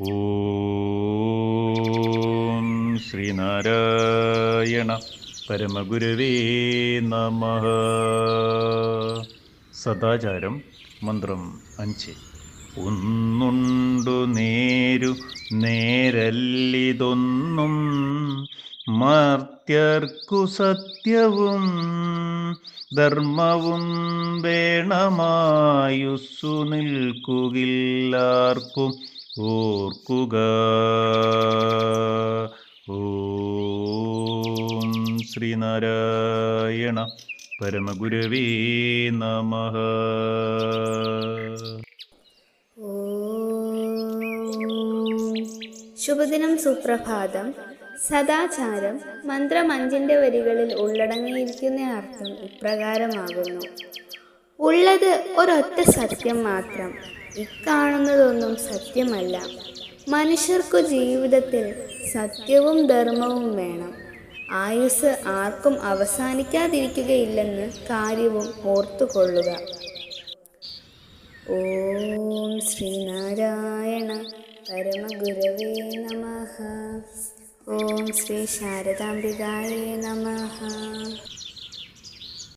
ഓം ശ്രീനാരായണ പരമഗുരുവേ നമ. സദാചാരം മന്ത്രം അഞ്ച്. ഒന്നുണ്ടു നേരു നേരല്ലിതൊന്നും മർത്യർക്കു സത്യവും ധർമ്മവും വേണമായുസ്സു നിൽക്കുകില്ലാർക്കും ഓർക്കുക. ഓം ശ്രീനാരായണ പരമഗുരവേ നമ. ശുഭദിനം സുപ്രഭാതം. സദാചാരം മന്ത്രമഞ്ചിന്റെ വരികളിൽ ഉള്ളടങ്ങിയിരിക്കുന്ന അർത്ഥം ഇപ്രകാരമാകുന്നു. ഉള്ളത് ഒരൊറ്റ സത്യം മാത്രം. ഇക്കാണുന്നതൊന്നും സത്യമല്ല. മനുഷ്യർക്കു ജീവിതത്തിൽ സത്യവും ധർമ്മവും വേണം. ആയുസ് ആർക്കും അവസാനിക്കാതിരിക്കുകയില്ലെന്ന് കാര്യവും ഓർത്തുകൊള്ളുക. ഓം ശ്രീനാരായണ പരമഗുരവേ നമ. ഓം ശ്രീ ശാരദാംബികായേ നമ.